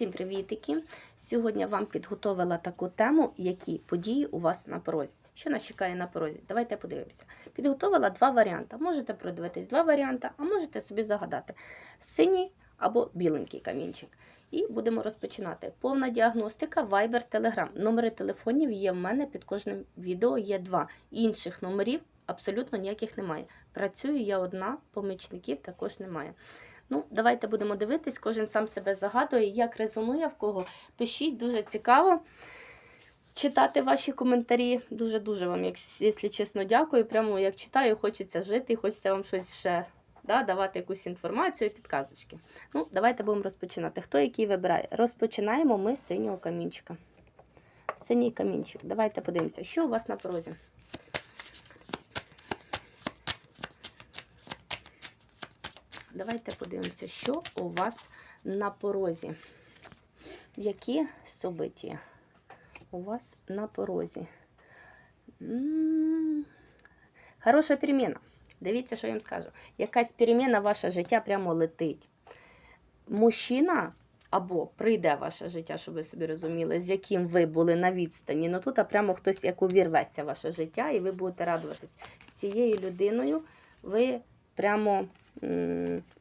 Всім привітики! Сьогодні вам підготовила таку тему, які події у вас на порозі. Що нас чекає на порозі? Давайте подивимося. Підготовила два варіанти. Можете продивитись два варіанти, а можете собі загадати синій або біленький камінчик. І будемо розпочинати. Повна діагностика, Viber, Telegram. Номери телефонів є в мене під кожним відео. Є два. Інших номерів абсолютно ніяких немає. Працюю я одна, помічників також немає. Ну, давайте будемо дивитись, кожен сам себе загадує, як резонує в кого. Пишіть, дуже цікаво читати ваші коментарі. Дуже-дуже вам, якщо чесно, дякую. Прямо як читаю, хочеться жити, хочеться вам щось ще да, давати якусь інформацію, підказочки. Ну, давайте будемо розпочинати. Хто який вибирає? Розпочинаємо ми з синього камінчика. Синій камінчик. Давайте подивимося, що у вас на порозі. Давайте подивимося, що у вас на порозі. Які собиті у вас на порозі? Хороша переміна. Дивіться, що я вам скажу. Якась переміна в ваше життя прямо летить. Мужчина або прийде в ваше життя, щоб ви собі розуміли, з яким ви були на відстані. Ну тут а прямо хтось як увірветься в ваше життя, і ви будете радуватись. З цією людиною ви прямо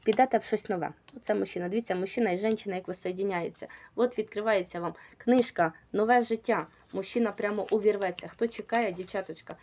підете в щось нове. Оце мужчина. Дивіться, мужчина і жінка, як воссоєдняються. От відкривається вам книжка, нове життя. Мужчина прямо увірветься. Хто чекає, дівчаточка,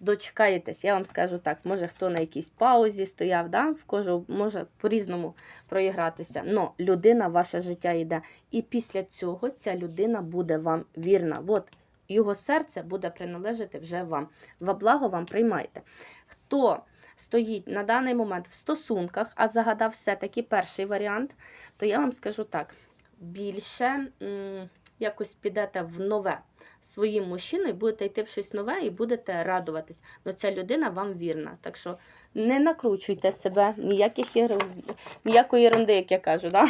дочекаєтесь. Я вам скажу так, може хто на якійсь паузі стояв, да? в кожу може по-різному проігратися. Но людина ваше життя йде. І після цього ця людина буде вам вірна. От його серце буде приналежати вже вам. Во благо вам приймайте. Хто стоїть на даний момент в стосунках, а загадав все-таки перший варіант, то я вам скажу так: більше якось підете в нове своїм мужчиною, будете йти в щось нове і будете радуватись. Ну ця людина вам вірна. Так що не накручуйте себе, ніяких єр... ніякої ерунди, як я кажу. Да?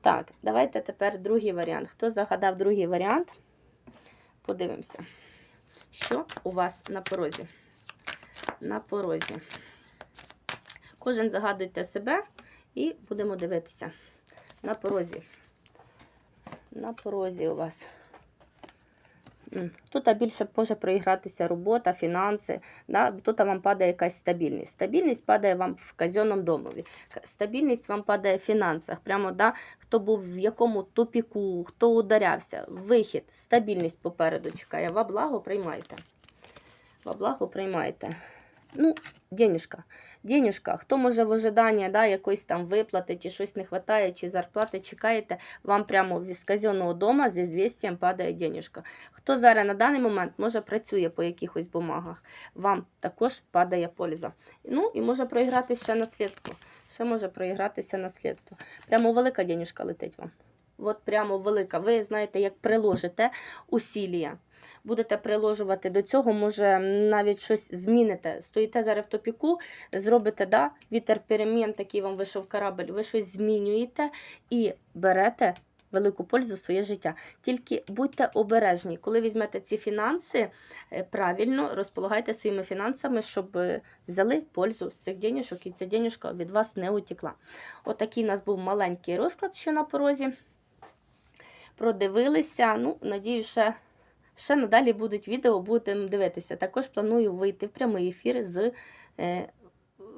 Так, давайте тепер другий варіант. Хто загадав другий варіант? Подивимося, що у вас на порозі. На порозі. Кожен загадуйте себе і будемо дивитися. На порозі. На порозі у вас. Тут більше може проігратися робота, фінанси. Тут вам падає якась стабільність. Стабільність падає вам в казенному домові. Стабільність вам падає в фінансах. Прямо, да? хто був в якому тупіку, хто ударявся. Вихід, стабільність попереду чекає. Во благо приймайте. Во благо приймайте. Ну, денюжка. Денюжка, хто може в ожиданні да, якоїсь там виплати, чи щось не вистачає, чи зарплати чекаєте, вам прямо з казенного дома з ізвістям падає денюжка. Хто зараз на даний момент може працює по якихось бумагах, вам також падає польза. Ну і може проігратися ще наслідство. Ще може проігратися наслідство. Прямо велика денюжка летить вам. От прямо велика. Ви знаєте, як приложите усілля. Будете приложувати до цього, може навіть щось зміните. Стоїте зараз в топіку, зробите да, вітер перемін, такий вам вийшов корабль, ви щось змінюєте і берете велику пользу своє життя. Тільки будьте обережні, коли візьмете ці фінанси, е, правильно розполагайте своїми фінансами, щоб е, взяли пользу з цих денежок і ця денежка від вас не утекла. Отакий у нас був маленький розклад, що на порозі. Продивилися. Ну, надію, ще. Ще надалі будуть відео, будемо дивитися. Також планую вийти в прямий ефір з е,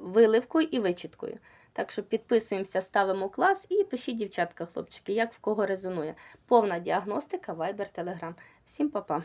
виливкою і вичіткою. Так що підписуємося, ставимо клас і пишіть, дівчатка, хлопчики, як в кого резонує. Повна діагностика, вайбер, телеграм. Всім па-па!